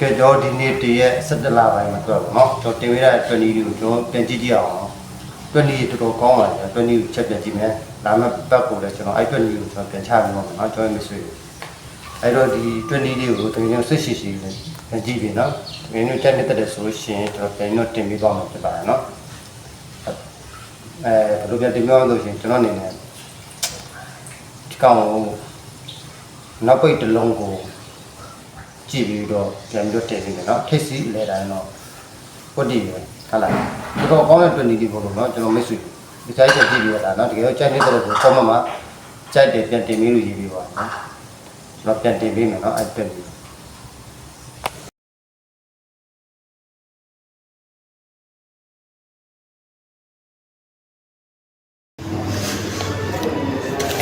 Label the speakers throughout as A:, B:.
A: ကဲကျွန်တော်ဒီနေ့တရက်17လပိုင်းမှာတွေ့ပါတော့ကျွန်တော်တင်ပေးတဲ့20လေးကိုကျွန်တော်ပြန်ကြည့်ကြည့်အောင်နော်20တော်တော်ကောင်းပါလေ20ကိုချက်ပြန်ကြည့်မယ်ဒါမှဘက်ကိုလည်းကျွန်တော်အဲ့20ကိုကျွန်တော်ပြန်ချပြီးတော့နော်ကျွန်တော်မဆွေးအဲ့တော့ဒီ20လေးကိုတကယ်ကျွန်တော်ဆွရှိရှိလေးပြန်ကြည့်ပြီနော်တကယ်လို့ချက်နေတဲ့ဆိုလို့ရှိရင်ကျွန်တော်ပြန်တော့တင်ပေးပါမှာဖြစ်ပါတယ်နော်အဲဘယ်လိုပြန်တင်ပြအောင်လို့ရှိရင်ကျွန်တော်အနေနဲ့ဒီကောင်ကိုနောက်ပိတ်တစ်လုံးကို ကြည့်ပြီးတော့ပြန်ပြီးတော့တည့်စီတယ်နော်ထိပ်စီလဲတိုင်းတော့ကွတ်တည်ပဲဟုတ်လားဒီတော့ကောင်းတဲ့20ဒီပုံလို့နော်ကျွန်တော်မိတ်ဆွေဒီကြိုက်ချက်ကြည့်ပြီးရတာနော်တကယ်တော့ကြိုက်နေတဲ့တော့ကောမမကြိုက်တယ်ပြန်တင်ပြီးလို့ရေးပြီးပါနော်ကျွန်တော်ပြန်တင်ပြီးမယ်နော်အဲ့ပြန်ပြီး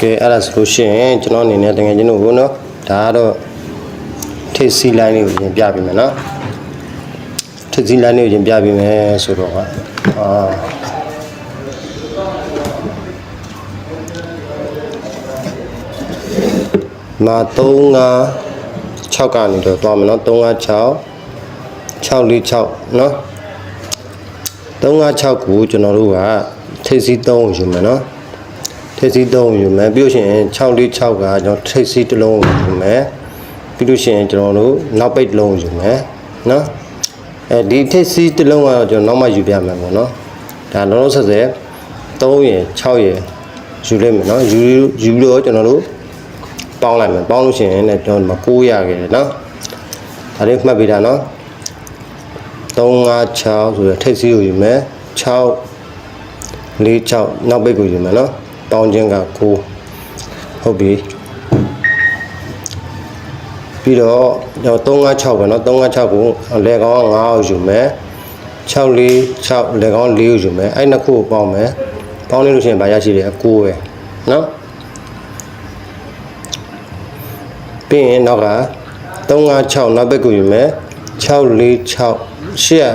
A: ကဲအဲ့ဒါဆိုလို့ရှိရင်ကျွန်တော်အနေနဲ့တကယ်ချင်းတို့ဘုနော်ဒါကတော့ ထိပ်စီးလိုင်းလေးကိုရင်ပြပေးမယ်နော်ထိပ်စီးလိုင်းလေးကိုရင်ပြပေးမယ်ဆိုတော့ဟာအာမာ3 5 6ကနေတော့သွားမယ်နော်3 5 6 6 4 6နော်3 5 6ကိုကျွန်တော်တို့ကထိပ်စီး3ကိုယူမယ်နော်ထိပ်စီး3ကိုယူမယ်ပြီးလို့ရှိရင်6 4 6ကကျွန်တော်ထိပ်စီးတစ်လုံးကိုယူမယ် ပြီးလို့ရှိရင်ကျွန်တော်တို့နောက်ပိတ်တစ်လုံးယူမယ်နော်အဲဒီထိပ်စီးတစ်လုံးကတော့ကျွန်တော်နောက်မှယူပြမယ်ပေါ့နော်ဒါလုံးလုံးဆက်ဆက်3ရယ်6ရယ်ယူလိုက်မယ်နော်ယူယူပြီးတော့ကျွန်တော်တို့ပေါင်းလိုက်မယ်ပေါင်းလို့ရှိရင်လည်းကျွန်တော်ဒီမှာ9ရခဲ့တယ်နော်ဒါလေးမှတ်ပေးတာနော်3 5 6ဆိုရယ်ထိပ်စီးကိုယူမယ်6 4 6နောက်ပိတ်ကိုယူမယ်နော်ပေါင်းခြင်းက9ဟုတ်ပြီ ပြီးတော့ကျွန်တော်356ပဲเนาะ356ကိုလေကောင်း9ကိုယူမယ်646လေကောင်း4ကိုယူမယ်အဲ့နှစ်ခုကိုပေါင်းမယ်ပေါင်းလိုက်လို့ရှိရင်ဗာရရှိတယ်9ပဲเนาะပြီးရင်နောက်က356နောက်ဘက်ကိုယူမယ်646ရှေ့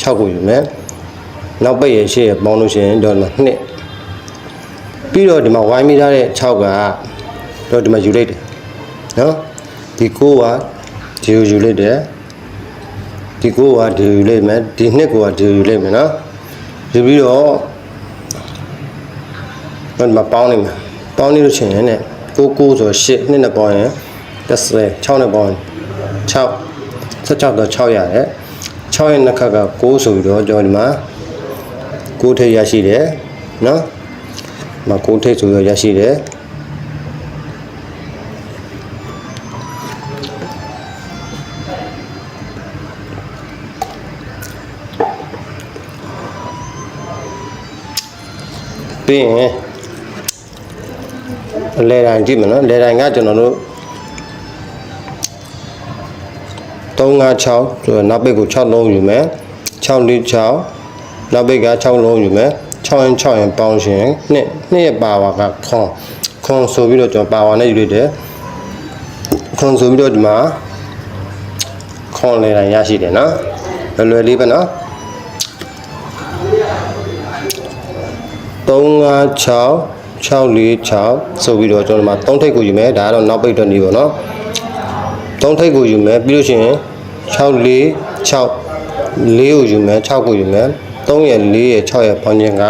A: 6ကိုယူမယ်နောက်ဘက်ရဲ့ရှေ့ရပေါင်းလို့ရှိရင်တော့ဒီမှာ2ပြီးတော့ဒီမှာဝိုင်းမိထားတဲ့6ကတော့ဒီမှာယူလိုက်တယ်เนาะ ဒီကိုကဒီကိုယူလိုက်တယ်ဒီကိုကဒီယူလိုက်မယ်ဒီနှစ်ကိုကဒီယူလိုက်မယ်နော်ယူပြီးတော့တော့ဒီမှာပေါင်းနေမယ်ပေါင်းနေလို့ရှိရင်ねကိုကိုဆို8နှစ်နဲ့ပေါင်းရင်30 6နဲ့ပေါင်းရင်6 16တော့6ရတယ်6ရဲ့နှစ်ခါက6ဆိုပြီးတော့ကျွန်တော်ဒီမှာ6ထိပ်ရရှိတယ်နော်ဒီမှာ6ထိပ်ဆိုပြီးတော့ရရှိတယ် ပြီးရင်အလဲတိုင်းကြည့်မယ်နော်လဲတိုင်းကကျွန်တော်တို့356ဆိုတော့နောက်ပိတ်ကို6လုံးယူမယ်646နောက်ပိတ်က6လုံးယူမယ်6ရင်6ရင်ပေါင်းရှင်နှစ်နှစ်ရဲ့ပါဝါကခွန်ခွန်ဆိုပြီးတော့ကျွန်တော်ပါဝါနဲ့ယူလိုက်တယ်ခွန်ဆိုပြီးတော့ဒီမှာခွန်လဲတိုင်းရရှိတယ်နော်လွယ်လွယ်လေးပဲနော် 356 646ဆိုပြီးတော့ကျွန်တော်တို့မှာ3ထိပ်ကိုယူမယ်ဒါကတော့နောက်ပိတ်အတွက်နေပေါ့နော်3ထိပ်ကိုယူမယ်ပြီးလို့ရှိရင်646 4ကိုယူမယ်6ကိုယူမယ်3ရဲ့4ရဲ့6ရဲ့ပေါင်းခြင်းက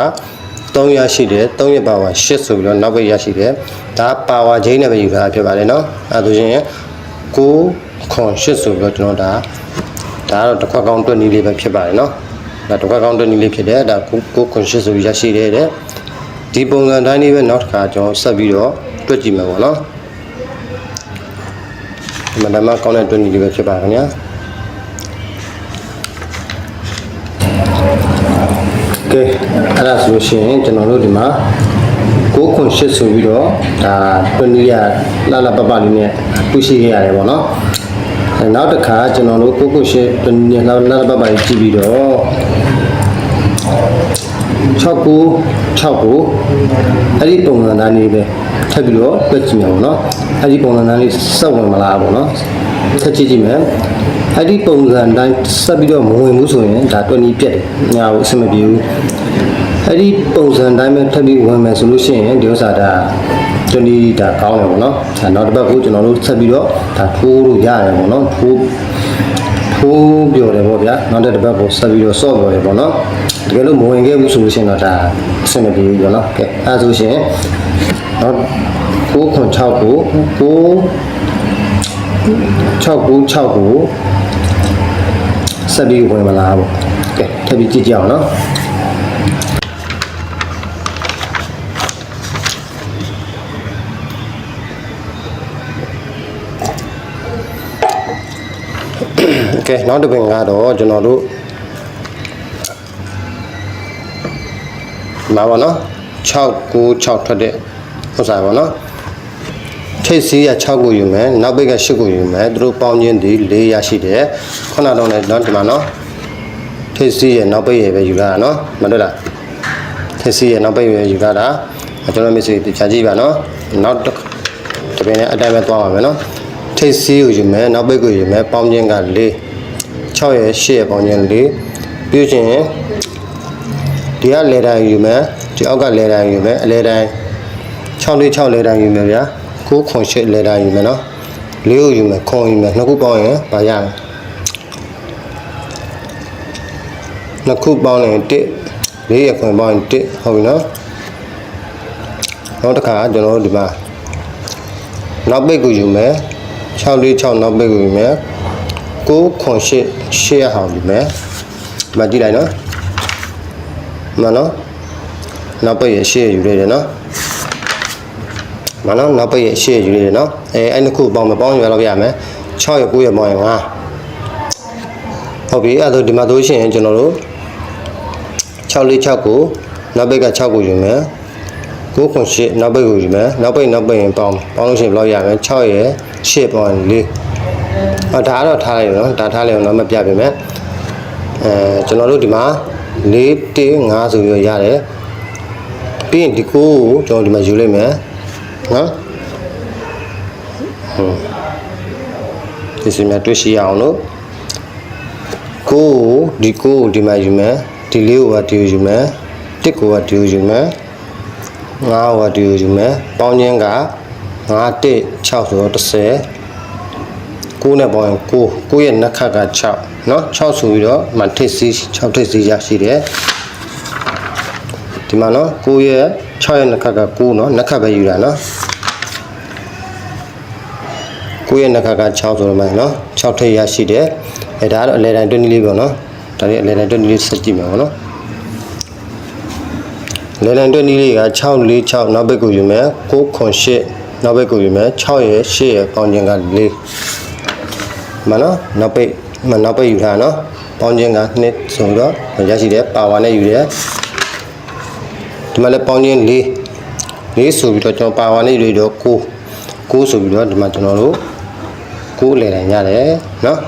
A: 3ရရှိတယ်3ရဲ့ပါဝါ8ဆိုပြီးတော့နောက်ပိတ်ရရှိတယ်ဒါပါဝါချိန်နဲ့ပဲယူတာဖြစ်ပါတယ်နော်အဲဒါဆိုရင်9ခွန်8ဆိုပြီးတော့ကျွန်တော်ဒါဒါကတော့တစ်ခွက်ကောင်းတွက်နည်းလေးပဲဖြစ်ပါတယ်နော်ဒါတစ်ခွက်ကောင်းတွက်နည်းလေးဖြစ်တယ်ဒါ9ခွန်8ဆိုပြီးရရှိတယ်တဲ့ ဒီပုံစံတိုင်းလေးပဲနောက်တစ်ခါကျွန်တော်ဆက်ပြီးတော့တွက်ကြည့်မယ်ပေါ့နော်ဒီမှာဒါမှကောင်းတဲ့တွက်နည်းလေးပဲဖြစ်ပါခင်ဗျာကဲအဲ့ဒါဆိုလို့ရှိရင်ကျွန်တော်တို့ဒီမှာ6ခွန်8ဆိုပြီးတော့ဒါတွက်နည်းရလှလှပပလေးနဲ့တွေ့ရှိခဲ့ရတယ်ပေါ့နော်အဲနောက်တစ်ခါကျွန်တော်တို့6ခွန်8တွက်နည်းလှလှပပလေးကြည့်ပြီးတော့ 6ကို6ကိုအဲ့ဒီပုံစံသားလေးပဲထပ်ပြီးတော့တွက်ကြည့်မယ်ပေါ့နော်အဲ့ဒီပုံစံသားလေးစက်ဝင်မလားပေါ့နော်ထပ်ကြည့်ကြည့်မယ်အဲ့ဒီပုံစံတိုင်းဆက်ပြီးတော့မဝင်ဘူးဆိုရင်ဒါတွက်နီးပြက်တယ်ညာဘူးအဆင်မပြေဘူးအဲ့ဒီပုံစံတိုင်းပဲထပ်ပြီးဝင်မယ်ဆိုလို့ရှိရင်ဒီဥစ္စာဒါတွက်နီးဒါကောင်းတယ်ပေါ့နော်ဒါနောက်တစ်ပတ်ကိုကျွန်တော်တို့ဆက်ပြီးတော့ဒါထိုးလို့ရတယ်ပေါ့နော်ထိုး ကိုးပြောတယ်ပေါ့ဗျာနောက်တစ်ပတ်ကိုဆက်ပြီးတော့ဆော့ပြောတယ်ပေါ့နော်တကယ်လို့မဝင်ခဲ့ဘူးဆိုလို့ရှိရင်တော့ဒါအဆင်မပြေဘူးပေါ့နော်ကဲအဲဒါဆိုရှင်နောက်9ခွန်6ကို9 6ကို6ကိုဆက်ပြီးဝင်မလားပေါ့ကဲထပ်ပြီးကြည့်ကြအောင်နော် နောက်တစ်ပင်ကတော့ကျွန်တော်တို့မှာပါနော်6 9 6ထွက်တဲ့ဥစ္စာပါနော်ထိတ်စီးရ6ကိုယူမယ်နောက်ပိတ်က8ကိုယူမယ်သူတို့ပေါင်းချင်းဒီ4ရရှိတယ်ခုနတော့လည်းနော်ဒီမှာနော်ထိတ်စီးရနောက်ပိတ်ရပဲယူလာတာနော်မတွေ့လားထိတ်စီးရနောက်ပိတ်ရယူလာတာအဲကျွန်တော်မျက်စိတခြားကြည့်ပါနော်နောက်တစ်တစ်ပင်နဲ့အတိုင်းပဲသွားပါမယ်နော်ထိတ်စီးကိုယူမယ်နောက်ပိတ်ကိုယူမယ်ပေါင်းချင်းက4 6ရဲ့8ရဲ့ပေါင်းချင်း4ပြုချင်ရင်ဒီကလေတိုင်းယူမယ်ဒီအောက်ကလေတိုင်းယူမယ်အလေတိုင်း6လေး6လေတိုင်းယူမယ်ဗျာ9ခွန်8လေတိုင်းယူမယ်နော်၄ကိုယူမယ်ခွန်ယူမယ်နှစ်ခုပေါင်းရင်ဗာရမယ်နှစ်ခုပေါင်းရင်1၄ရခွန်ပေါင်းရင်1ဟုတ်ပြီနော်နောက်တစ်ခါကျွန်တော်တို့ဒီမှာနောက်ပိတ်ကိုယူမယ်6လေး6နောက်ပိတ်ကိုယူမယ် 9ခွန်8 8ရဟောင်းယူမယ်ဒီမှာကြည့်လိုက်နော်မှန်နော်နောက်ပိတ်ရ8ရယူရတယ်နော်မနော်နောက်ပိတ်ရ8ရယူရတယ်နော်အဲအဲ့နှစ်ခုပေါင်းမပေါင်းရတော့ရမယ်6ရ9ရပေါင်းရင်5ဟုတ်ပြီအဲ့ဒါဒီမှာတို့ရှိရင်ကျွန်တော်တို့6လေး6ကိုနောက်ပိတ်က6ကိုယူမယ်9ခွန်8နောက်ပိတ်ကိုယူမယ်နောက်ပိတ်နောက်ပိတ်ရင်ပေါင်းပေါင်းလို့ရှိရင်ဘယ်လောက်ရမလဲ6ရ8ပေါင်းရင်4 အော်ဒါကတော့ထားလိုက်နော်ဒါထားလိုက်အောင်တော့မပြပြမယ်အဲကျွန်တော်တို့ဒီမှာ4 1 5ဆိုပြီးရတယ်ပြီးရင်ဒီကိုကိုကျွန်တော်ဒီမှာယူလိုက်မယ်နော်ဟုတ်ဒီစမြတွေ့ရှိအောင်လို့ကိုကိုဒီကိုကိုဒီမှာယူမယ်ဒီလေးကိုကဒီကိုယူမယ်တစ်ကိုကဒီကိုယူမယ်ငါးကိုကဒီကိုယူမယ်ပေါင်းချင်းက9 1 6ဆိုတော့30 9နဲ့ပေါင်းရင်9 9ရဲ့နက်ခတ်က6เนาะ6ဆိုပြီးတော့မထိပ်စီး6ထိပ်စီးရရှိတယ်ဒီမှာเนาะ9ရဲ့6ရဲ့နက်ခတ်က9เนาะနက်ခတ်ပဲယူတာเนาะ9ရဲ့နက်ခတ်က6ဆိုတော့မှเนาะ6ထိပ်ရရှိတယ်အဲဒါကတော့အလဲတိုင်း24ပေါ့เนาะဒါလေးအလဲတိုင်း24ဆက်ကြည့်မယ်ပေါ့เนาะလဲတိုင်း24က6 4 6နောက်ဘက်ကိုယူမယ်9ခွန်8နောက်ဘက်ကိုယူမယ်6ရဲ့8ရဲ့ပေါင်းခြင်းက4 မနော်နောက်ပိတ်မနောက်ပိတ်ယူထားနော်ပေါင်းခြင်းကနှစ်ဆိုတော့ရရှိတယ်ပါဝါနဲ့ယူတယ်ဒီမှာလည်းပေါင်းခြင်း၄၄ဆိုပြီးတော့ကျွန်တော်ပါဝါနဲ့ယူတော့9 9ဆိုပြီးတော့ဒီမှာကျွန်တော်တို့9လေတိုင်းရတယ်နော်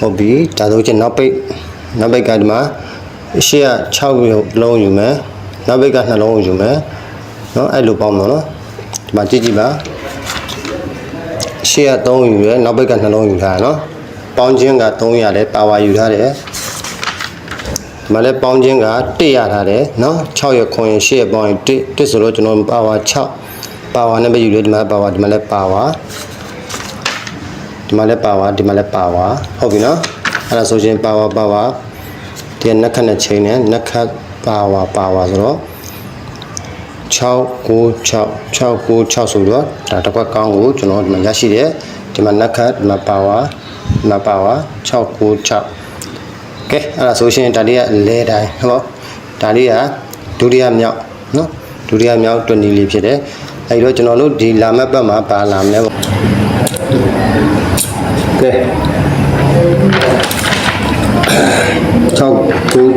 A: ဟုတ်ပြီဒါဆိုချင်းနောက်ပိတ်နောက်ပိတ်ကဒီမှာရှေ့က6လုံးယူမယ်နောက်ပိတ်က2လုံးယူမယ်နော်အဲ့လိုပေါင်းမယ်နော်ဒီမှာကြည့်ကြည့်ပါ ရှေ့က3ယူရယ်နောက်ဘက်ကနှလုံးယူထားရနော်ပေါင်းခြင်းက3ရတယ်ပါဝါယူထားတယ်ဒီမှာလည်းပေါင်းခြင်းက1ရထားတယ်နော်6ရခွန်ရရှေ့ရပေါင်းရင်1 1ဆိုတော့ကျွန်တော်ပါဝါ6ပါဝါနဲ့ပဲယူတယ်ဒီမှာပါဝါဒီမှာလည်းပါဝါဒီမှာလည်းပါဝါဒီမှာလည်းပါဝါဟုတ်ပြီနော်အဲ့ဒါဆိုရင်ပါဝါပါဝါဒီကနက်ခတ်နဲ့ချိန်နဲ့နက်ခတ်ပါဝါပါဝါဆိုတော့ 6 9 6 6 9 6ဆိုတော့ဒါတစ်ခွက်ကောင်းကိုကျွန်တော်ဒီမှာရရှိတယ်ဒီမှာနက်ခတ်ဒီမှာပါဝါဒီမှာပါဝါ6 9 6ကဲအဲ့ဒါဆိုရှင်ဒါလေးကလဲတိုင်းဟုတ်ဒါလေးကဒုတိယမြောက်နော်ဒုတိယမြောက်20လေးဖြစ်တယ်အဲ့တော့ကျွန်တော်တို့ဒီလာမတ်ပတ်မှာပါလာမယ်ပေါ့ကဲ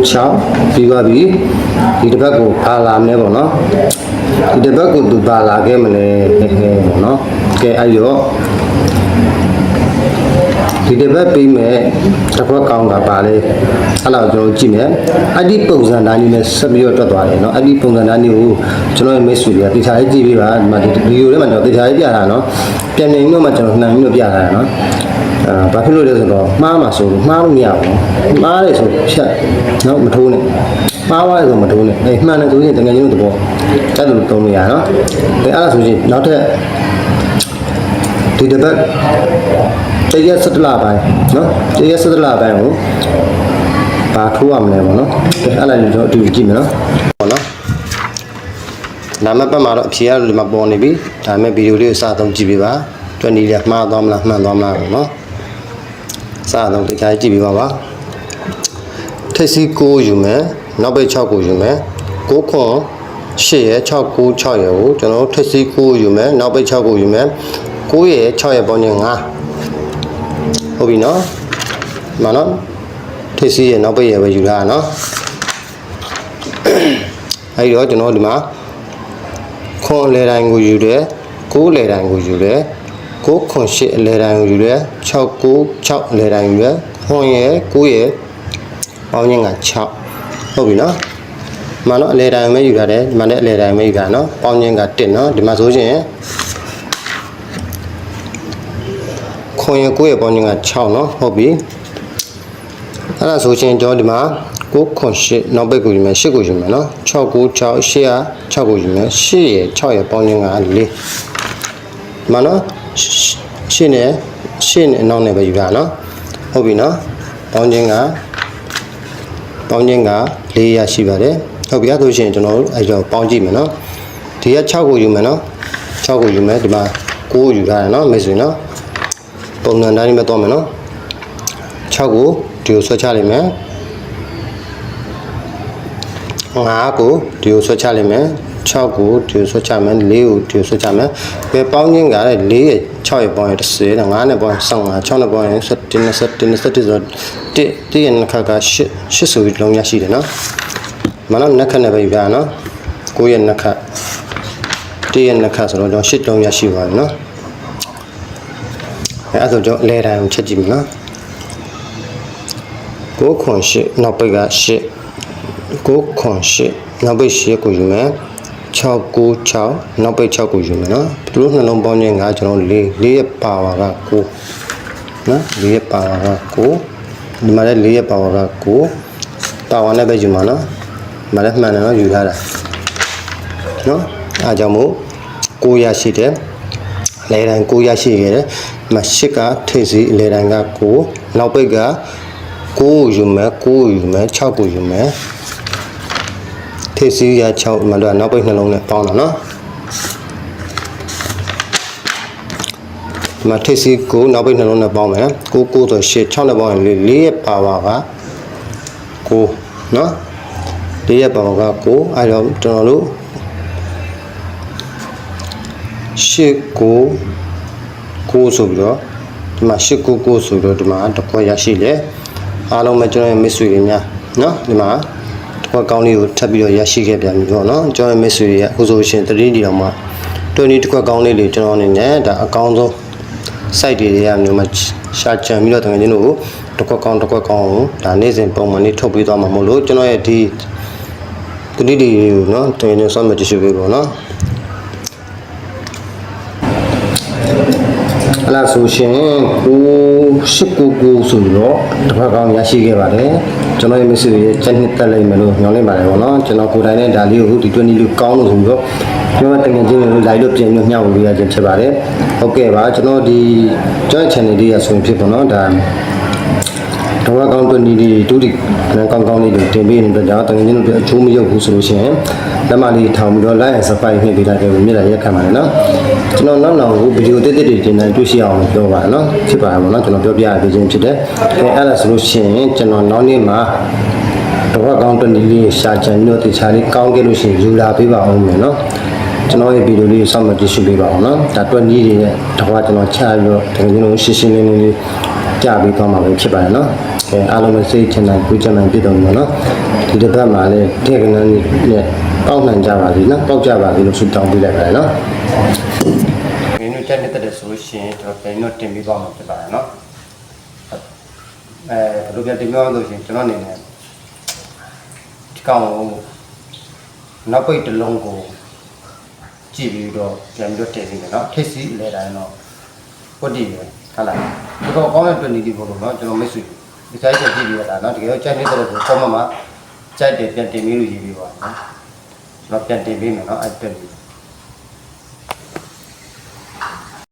A: 9 6ပြီးပါပြီဒီတစ်ပတ်ကိုပါလာမယ်ပေါ့နော်ဒီတစ်ပတ်ကိုသူပါလာခဲ့မလဲဟဲ့ဟဲ့ပေါ့နော်ကဲအဲ့တော့ဒီတစ်ပတ်ပြီးမဲ့တစ်ခွက်ကောင်းတာပါလေအဲ့တော့ကျွန်တော်ကြည့်မယ်အဲ့ဒီပုံစံတိုင်းလေးနဲ့ဆက်ပြီးတော့တွက်သွားတယ်เนาะအဲ့ဒီပုံစံတိုင်းလေးကိုကျွန်တော်ရဲ့မိတ်ဆွေတွေကတေချာလေးကြည့်ပေးပါဒီမှာဒီဗီဒီယိုထဲမှာကျွန်တော်တေချာလေးပြတာเนาะပြန်နေတော့မှကျွန်တော်နှံပြီးတော့ပြတာเนาะ အာဘာဖြစ်လို့လဲဆိုတော့မှားမှာဆိုမှားလို့မရဘူးမှားတယ်ဆိုဖြတ်နော်မထိုးနဲ့မှားသွားတယ်ဆိုမထိုးနဲ့အဲမှန်တယ်ဆိုရင်တကယ်ချင်းတို့သဘောတက်လို့သုံးလို့ရနော်အဲအဲ့ဒါဆိုရင်နောက်ထပ်ဒီတစ်ပတ်တရက်17လပိုင်းနော်တရက်17လပိုင်းကိုဘာထိုးရမလဲပေါ့နော်အဲ့လိုက်တော့အတူကြည့်မယ်နော်ပေါ့နော်နာမပတ်မှာတော့အဖြေရလို့ဒီမှာပေါ်နေပြီဒါပေမဲ့ဗီဒီယိုလေးကိုစသုံးကြည့်ပြပါတွေ့နေရမှားသွားမလားမှန်သွားမလားပေါ့နော် စသုံးတခြားကြည့်ပေးပါပါထက်စီ9ယူမယ်နောက်ပိတ်6ကိုယူမယ်9ခွန်8ရဲ့6 9 6ရဲ့ကိုကျွန်တော်တို့ထက်စီ9ယူမယ်နောက်ပိတ်6ကိုယူမယ်9ရဲ့6ရဲ့ပေါင်းချင်း9ဟုတ်ပြီနော်ဒီမှာနော်ထက်စီရဲ့နောက်ပိတ်ရဲ့ပဲယူထားတာနော်အဲဒီတော့ကျွန်တော်ဒီမှာခွန်လေတိုင်းကိုယူတယ်9လေတိုင်းကိုယူတယ် 9ခွန်8လေတိုင်းကိုယူတယ်6 9 6လေတိုင်းယူတယ်ခွန်ရဲ့9ရဲ့ပေါင်းချင်းက6ဟုတ်ပြီနော်ဒီမှာနော်အလေတိုင်းပဲယူရတယ်ဒီမှာလည်းအလေတိုင်းပဲယူတာနော်ပေါင်းချင်းက1နော်ဒီမှာဆိုရင်ခွန်ရဲ့9ရဲ့ပေါင်းချင်းက6နော်ဟုတ်ပြီအဲ့ဒါဆိုရှင်ကျွန်တော်ဒီမှာ9ခွန်8နောက်ဘက်ကိုယူမယ်8ကိုယူမယ်နော်6 9 6 8က6ကိုယူမယ်8ရဲ့6ရဲ့ပေါင်းချင်းက4ဒီမှာနော်8 နဲ့8နဲ့အနောက်နဲ့ပဲယူတာနော်ဟုတ်ပြီနော်ပေါင်းချင်းကပေါင်းချင်းက4ရရှိပါတယ်ဟုတ်ပြီအဲ့ဒါဆိုရှင်ကျွန်တော်တို့အဲ့တော့ပေါင်းကြည့်မယ်နော်ဒီက6ကိုယူမယ်နော်6ကိုယူမယ်ဒီမှာ9ကိုယူထားတယ်နော်မိတ်ဆွေနော်ပုံစံတိုင်းပဲသွားမယ်နော်6ကိုဒီကိုဆွဲချလိုက်မယ်5ကိုဒီကိုဆွဲချလိုက်မယ် 6ကိုဒီကိုဆွဲချမယ်4ကိုဒီကိုဆွဲချမယ်ပဲပေါင်းခြင်းကလည်း4ရဲ့6ရဲ့ပေါင်းရဲ့30 5နဲ့ပေါင်း15 6နဲ့ပေါင်းရင်17 20 21ဆိုတော့1 1ရဲ့နှစ်ခါက8 8ဆိုပြီးလုံးရရှိတယ်နော်မနော်နှစ်ခါနဲ့ပဲပြာနော်9ရဲ့နှစ်ခါ1ရဲ့နှစ်ခါဆိုတော့ကျွန်တော်8လုံးရရှိပါပြီနော်အဲအဲ့ဒါဆိုကျွန်တော်အလဲတိုင်းကိုချက်ကြည့်မယ်နော်9ခွန်8နောက်ပိတ်က8 9ခွန်8နောက်ပိတ်8ကိုယူမယ် 6 9 6နောက်ပိတ်6ကိုယူမယ်နော်သူတို့နှလုံးပေါင်းခြင်းကကျွန်တော်4 4ရဲ့ပါဝါက9နော်4ရဲ့ပါဝါက9ဒီမှာလည်း4ရဲ့ပါဝါက9ပါဝါနဲ့ပဲယူမှာနော်ဒီမှာလည်းမှန်တယ်နော်ယူထားတာနော်အားကြောင့်မို့9ရရှိတယ်လေတိုင်း9ရရှိခဲ့တယ်ဒီမှာ8ကထိပ်စီလေတိုင်းက9နောက်ပိတ်က9ကိုယူမယ်9ကိုယူမယ်6ကိုယူမယ် ထိပ်စီးရ6မှတော့နောက်ပိတ်နှလုံးနဲ့ပေါင်းတာနော်ဒီမှာထိပ်စီးကိုနောက်ပိတ်နှလုံးနဲ့ပေါင်းမယ်9 9ဆို8 6နဲ့ပေါင်းရင်4ရဲ့ပါဝါက9နော်4ရဲ့ပါဝါက9အဲတော့ကျွန်တော်တို့8 9 9ဆိုပြီးတော့ဒီမှာ8 9 9ဆိုတော့ဒီမှာတစ်ခွက်ရရှိတယ်အားလုံးပဲကျွန်တော်ရဲ့မိတ်ဆွေတွေများနော်ဒီမှာ တစ်ခွက်ကောင်းလေးကိုထပ်ပြီးတော့ရရှိခဲ့ပြန်ပြီပေါ့နော်ကျွန်တော်ရဲ့မိတ်ဆွေတွေကအခုဆိုရှင်3ဒီတော့မှ20တစ်ခွက်ကောင်းလေးတွေကျွန်တော်အနေနဲ့ဒါအကောင်းဆုံး site တွေတွေကမျိုးမှရှာချန်ပြီးတော့တကယ်ချင်းတို့တစ်ခွက်ကောင်းတစ်ခွက်ကောင်းကိုဒါနေ့စဉ်ပုံမှန်လေးထုတ်ပေးသွားမှာမို့လို့ကျွန်တော်ရဲ့ဒီ3ဒီတွေကိုနော်တကယ်ချင်းဆောင်းမကြည့်ရှုပေးပါနော်အဲ့ဒါဆိုရှင်ကို899ဆိုပြီးတော့တစ်ဖက်ကောင်းရရှိခဲ့ပါတယ် ကျွန်တော်ရဲ့ message ရဲ့ချက်နှစ်တက်လိုက်မယ်လို့ညွှန်လိုက်ပါတယ်ပေါ့နော်ကျွန်တော်ကိုယ်တိုင်နဲ့ဒါလေးကိုဒီ20လို့ကောင်းလို့ဆိုပြီးတော့ကျွန်တော်တကယ်ချင်းလို့ live လို့ပြင်လို့ညှောက်လို့ရခြင်းဖြစ်ပါတယ်ဟုတ်ကဲ့ပါကျွန်တော်ဒီ join channel လေးရဆိုရင်ဖြစ်ပေါ့နော်ဒါတော့ကောင်းတွနီးလေးတူတီကောင်းကောင်းလေးတွေတင်ပေးနေတဲ့ကြောင့်တကယ်ချင်းတို့အချိုးမရုပ်ဘူးဆိုလို့ရှိရင်လက်မလေးထောင်ပြီးတော့ like and subscribe နှိပ်ပေးလိုက်တယ်မြေလာရက်ခံပါတယ်နော် ကျွန်တော်နောက်နောက်ကိုဗီဒီယိုတက်တက်တွေတင်တိုင်းတွေ့ရှိအောင်ပြောပါနော်ဖြစ်ပါတယ်ပေါ့နော်ကျွန်တော်ပြောပြရပေးခြင်းဖြစ်တယ်အဲအဲ့ဒါဆိုလို့ရှိရင်ကျွန်တော်နောက်နေ့မှာတော့ကောင်းတွနီးလေးရှာချင်ပြီးတော့တခြားလေးကောင်းခဲ့လို့ရှိရင်ယူလာပေးပါအောင်မယ်နော်ကျွန်တော်ရဲ့ဗီဒီယိုလေးကိုစောင့်မကြည့်ရှုပေးပါအောင်နော်ဒါတွက်နည်းတွေနဲ့တော့ကျွန်တော်ချပြီးတော့တကယ်ကျွန်တော်ရှင်းရှင်းလင်းလင်းလေးကြပြီးသွားမှာပဲဖြစ်ပါတယ်နော်အဲအားလုံးပဲစိတ်ချမ်းသာကြွချမ်းသာပြည့်စုံပါနော်ဒီတစ်ပတ်မှာလည်းထည့်ကနန်းနဲ့ ပေါက်နိုင်ကြပါစေနော်ပေါက်ကြပါစေလို့ဆုတောင်းပေးလိုက်ပါတယ်နော်မင်းတို့ချက်နေတဲ့ဆိုလို့ရှိရင်ကျွန်တော်ပြန်တော့တင်ပြီးသွားမှာဖြစ်ပါတယ်နော်အဲဘယ်လိုပြန်တင်ပြောလို့ရှိရင်ကျွန်တော်အနေနဲ့ဒီကောင်နောက်ပိတ်တစ်လုံးကိုကြည့်ပြီးတော့ပြန်ပြီးတော့တည်စီမယ်နော်ထိပ်စီလဲတိုင်းတော့ဟုတ်တယ်ဟုတ်လားဒီကောင်ကောင်းတဲ့တွင်ဒီဘုံလို့နော်ကျွန်တော်မိတ်ဆွေဒီဆိုင်ချက်ကြည့်ပြီးတော့နော်တကယ်တော့ချက်နေတဲ့ကိုကောမမှာကြိုက်တယ်ပြန်တင်ပြီးလို့ရေးပြီးပါနော် ကျွန်တော်ပြန်တင်ပေးမယ်နော်အဲ့တွင်ဒီ